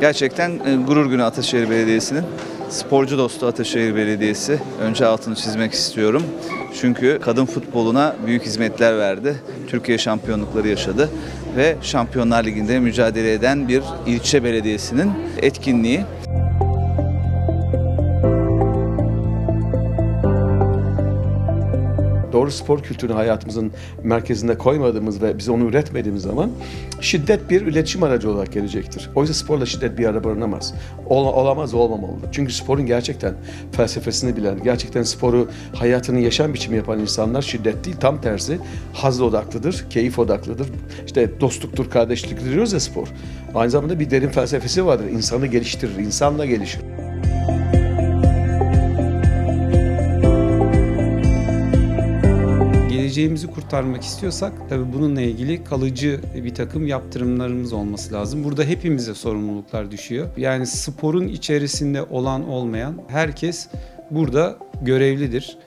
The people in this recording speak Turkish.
Gerçekten e, gurur günü Ataşehir Belediyesi'nin. Sporcu dostu Ataşehir Belediyesi. Önce altını çizmek istiyorum. Çünkü kadın futboluna büyük hizmetler verdi. Türkiye şampiyonlukları yaşadı ve Şampiyonlar Ligi'nde mücadele eden bir ilçe belediyesinin etkinliği. Doğru spor kültürünü hayatımızın merkezine koymadığımız ve biz onu üretmediğimiz zaman şiddet bir iletişim aracı olarak gelecektir. Oysa sporla şiddet bir arada barınamaz. Ol- olamaz, olmamalıdır. Çünkü sporun gerçekten felsefesini bilen, gerçekten sporu hayatının yaşam biçimi yapan insanlar şiddet değil, tam tersi haz odaklıdır, keyif odaklıdır. İşte dostluktur, kardeşliktir diyoruz ya spor. Aynı zamanda bir derin felsefesi vardır. İnsanı geliştirir, insanla gelişir. Geleceğimizi kurtarmak istiyorsak tabii bununla ilgili kalıcı bir takım yaptırımlarımız olması lazım. Burada hepimize sorumluluklar düşüyor. Yani sporun içerisinde olan olmayan herkes burada görevlidir.